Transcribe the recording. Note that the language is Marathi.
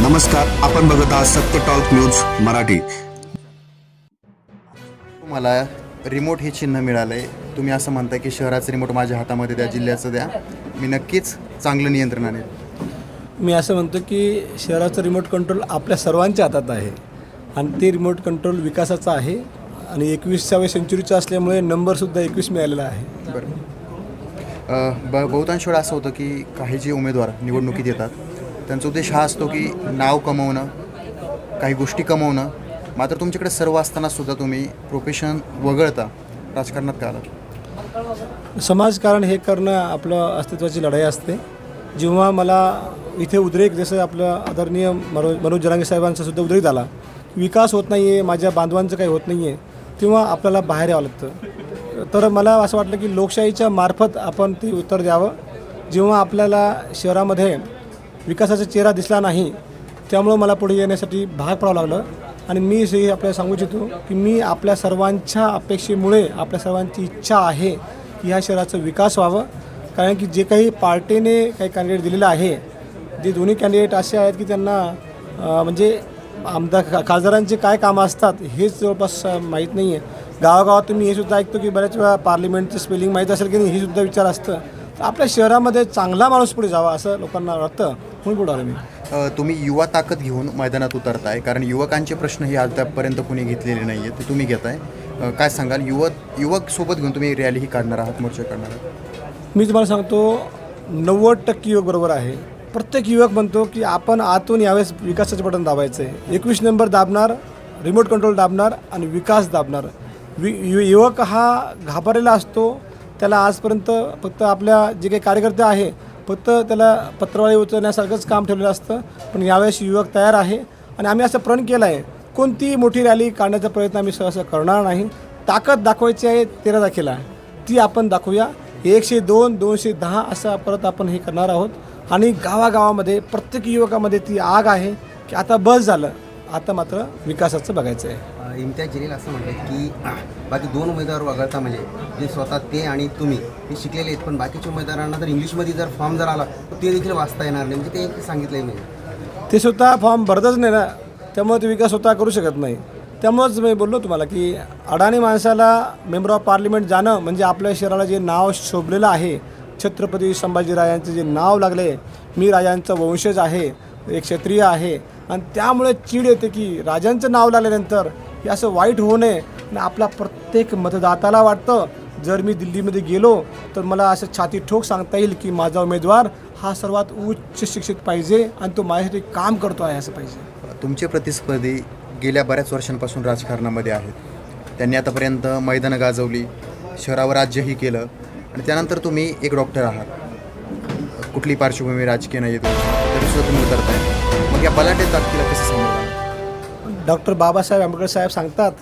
नमस्कार आपण बघत आहात सत्य टॉक न्यूज मराठी. मला रिमोट हे चिन्ह मिळालं आहे तुम्ही असं म्हणताय की शहराचं रिमोट माझ्या हातामध्ये द्या जिल्ह्याचं द्या. मी नक्कीच चांगलं नियंत्रण आणेल. मी असं म्हणतो की शहराचं रिमोट कंट्रोल आपल्या सर्वांच्या हातात आहे. आणि ते रिमोट कंट्रोल विकासाचं आहे. आणि एकविसाव्या सेंचुरीचं असल्यामुळे नंबरसुद्धा एकवीस मिळालेला आहे. बरं. अ, ब बहुतांश वेळा असं होतं की काही जे उमेदवार निवडणुकीत येतात त्यांचा उद्देश हा असतो की नाव कमवणं काही गोष्टी कमवणं. मात्र तुमच्याकडे सर्व असताना सुद्धा तुम्ही प्रोफेशन वगळता राजकारणात का आला समाजकारण हे करणं आपलं अस्तित्वाची लढाई असते. जेव्हा मला इथे उद्रेक जसं आपलं आदरणीय मनोज मनोज जरांगे साहेबांचा सुद्धा उद्रेक झाला विकास होत नाही आहे माझ्या बांधवांचं काही होत नाही आहे तेव्हा आपल्याला बाहेर यावं लागतं. तर मला असं वाटलं की लोकशाहीच्या मार्फत आपण ते उत्तर द्यावं. जेव्हा आपल्याला शहरामध्ये विकासाचा चेहरा दिसला नाही त्यामुळं मला पुढे येण्यासाठी भाग पडावं लागलं. आणि मी हे आपल्याला सांगू इच्छितो की मी आपल्या सर्वांच्या अपेक्षेमुळे आपल्या सर्वांची इच्छा आहे की ह्या शहराचा विकास व्हावं. कारण की जे काही पार्टीने काही कॅन्डिडेट दिलेलं आहे जे दोन्ही कॅन्डिडेट असे आहेत की त्यांना म्हणजे आमदार खासदारांचे काय कामं असतात हेच जवळपास माहीत नाही आहे गावागावात तुम्ही हे सुद्धा ऐकतो की बऱ्याच वेळा पार्लिमेंटचं स्पेलिंग माहीत असेल की नाही हे सुद्धा विचार असतं. तर आपल्या शहरामध्ये चांगला माणूस पुढे जावा असं लोकांना वाटतं. पुढे आलो मी? अ, तुम्ही युवा ताकद घेऊन मैदानात उतरताय कारण युवकांचे प्रश्न हे आतापर्यंत कुणी घेतलेले नाही आहेत ते तुम्ही घेताय. अ, काय सांगाल? युवक युवक सोबत घेऊन तुम्ही रॅलीही काढणार आहात मोर्चा काढणार आहात? मी तुम्हाला सांगतो नव्वद टक्के युवक बरोबर आहे. प्रत्येक युवक म्हणतो की आपण आतून यावेळेस विकासाचं बटन दाबायचं आहे एकवीस नंबर दाबणार रिमोट कंट्रोल दाबणार आणि विकास दाबणार. वि यु युवक हा घाबरलेला असतो त्याला आजपर्यंत फक्त आपल्या जे काही कार्यकर्ते आहे फक्त त्याला पत्रवाळी उचलण्यासारखंच काम ठेवलेलं असतं. पण यावेळेस युवक तयार आहे आणि आम्ही असं प्रण केलं आहे कोणतीही मोठी रॅली काढण्याचा प्रयत्न आम्ही सहसा करणार नाही. ताकद दाखवायची आहे तेरा तारखेला. ती आपण दाखवूया. एकशे दोन दोनशे दहा असं परत आपण हे करणार आहोत. आणि गावागावामध्ये प्रत्येक युवकामध्ये ती आग आहे की आता बस झालं. आता मात्र विकासाचं बघायचं आहे इम्तियाज जलील असं म्हणतात की बाकी दोन उमेदवार वगळता म्हणजे जे स्वतः ते आणि तुम्ही हे शिकलेले आहेत. पण बाकीच्या उमेदवारांना जर इंग्लिशमध्ये जर फॉर्म जर आला तर ते देखील वाचता येणार नाही. म्हणजे ते सांगितलं नाही ते स्वतः फॉर्म भरतच नाही ना. त्यामुळे ते विकास स्वतः करू शकत नाही. त्यामुळेच मी बोललो तुम्हाला की अडाणी माणसाला मेंबर ऑफ पार्लिमेंट जाणं म्हणजे आपल्या शहराला जे नाव शोभलेलं आहे छत्रपती संभाजीराजांचं जे नाव लागले मी राजांचं वंशज आहे एक क्षत्रिय आहे. आणि त्यामुळे चीड येते की राजांचं नाव लागल्यानंतर हे असं वाईट होऊ नये आणि आपला प्रत्येक मतदाताला वाटतं जर मी दिल्लीमध्ये गेलो तर मला असं छाती ठोक सांगता येईल की माझा उमेदवार हा सर्वात उच्च शिक्षित पाहिजे आणि तो माझ्यासाठी काम करतो आहे असं पाहिजे. तुमचे प्रतिस्पर्धी गेल्या बऱ्याच वर्षांपासून राजकारणामध्ये आहेत. त्यांनी आतापर्यंत मैदानं गाजवली शहरावर राज्यही केलं आणि त्यानंतर तुम्ही एक डॉक्टर आहात. कुठली पार्श्वभूमी राजकीय नाही येते तरी सुद्धा तुम्ही उतरताय. मग या बलाटे ताकदीला कसं समजणार? डॉक्टर बाबासाहेब आंबेडकर साहेब सांगतात